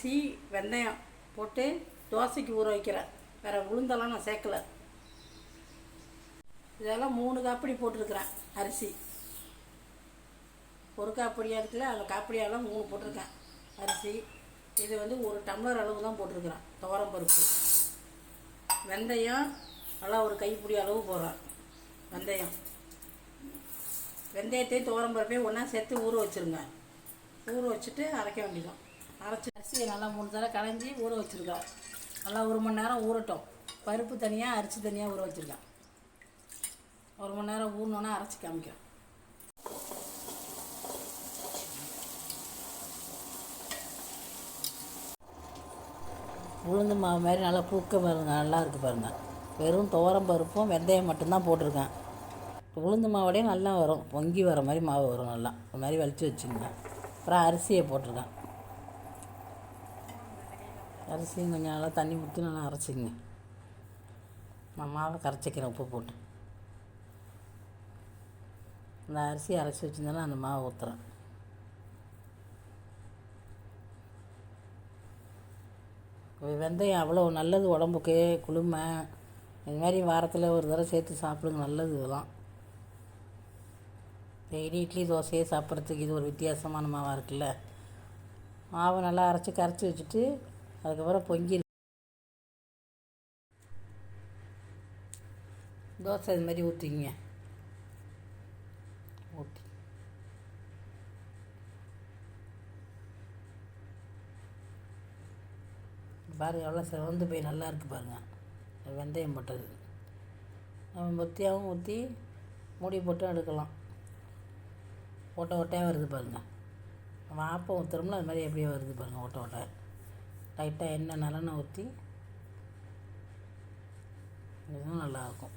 சீ வெந்தயம் போட்டு தோசைக்கு ஊற வைக்கிறேன். வேறு உளுந்தெல்லாம் நான் சேர்க்கல. இதெல்லாம் மூணு காப்படி போட்டிருக்கிறேன் அரிசி. ஒரு காப்படியாக இருக்குல்ல அந்த காப்படியாலாம் மூணு போட்டிருக்கேன் அரிசி. இது வந்து ஒரு டம்ளர் அளவு தான் போட்டிருக்கிறேன் துவரம் பருப்பு. வெந்தயம் நல்லா ஒரு கைப்பிடி அளவு போடுறேன் வெந்தயம். வெந்தயத்தையும் துவரம் பருப்பையும் ஒன்றா சேர்த்து ஊற வச்சுருங்க. ஊற வச்சுட்டு அரைக்க வேண்டியதான் அரைச்சி அரிசியை நல்லா மூணு தடவை கலைஞ்சி ஊற வச்சுருக்கேன் நல்லா ஒரு மணி நேரம் ஊறட்டும். பருப்பு தனியாக அரிசி தனியாக ஊற வச்சுருக்கேன் ஒரு மணி நேரம் ஊறினோன்னா அரைச்சி காமிக்கிறேன் உளுந்து மாவு மாதிரி நல்லா பூக்க பாருங்க நல்லா இருக்குது பாருங்கள் வெறும் துவரம் பருப்பும் வெந்தயம் மட்டும்தான் போட்டிருக்கேன். உளுந்து மாவோடையே நல்லா வரும். பொங்கி வர மாதிரி மாவு வரும் நல்லா. ஒரு மாதிரி வலித்து வச்சுங்க அப்புறம் அரிசியை போட்டிருக்கேன். அரிசியும் கொஞ்சம் நல்லா தண்ணி ஊற்றி நல்லா அரைச்சிங்க நான் மாவை கரைச்சிக்கிறேன் உப்பு போட்டு. இந்த அரிசி அரைச்சி வச்சுருந்தாலும் அந்த மாவை ஊற்றுறேன் வெந்தயம் அவ்வளோ நல்லது உடம்புக்கு குளுமை. இது மாதிரி வாரத்தில் ஒரு தடவை சேர்த்து சாப்பிடுங்க நல்லது இதெல்லாம். டெய்லி இட்லி தோசையே சாப்பிட்றதுக்கு இது ஒரு வித்தியாசமான மாவாக இருக்குல்ல. மாவை நல்லா அரைச்சி கரைச்சி வச்சுட்டு அதுக்கப்புறம் பொங்கி தோசை இது மாதிரி ஊற்றிங்க ஊற்றி பாருங்க எவ்வளோ சிவந்து போய் நல்லா இருக்குது பாருங்கள் வெந்தயம் போட்டது. நம்ம மொத்தியாகவும் ஊற்றி மூடி போட்டும் எடுக்கலாம். ஓட்டை ஓட்டையாக வருது பாருங்கள் நம்ம ஆப்பம் ஊற்றுறோம்ல அது மாதிரி எப்படியே வருது பாருங்கள் ஓட்டை ஓட்டை. லைட்டாக எண்ணெய் நலனை ஊற்றி இதுவும் நல்லாயிருக்கும்.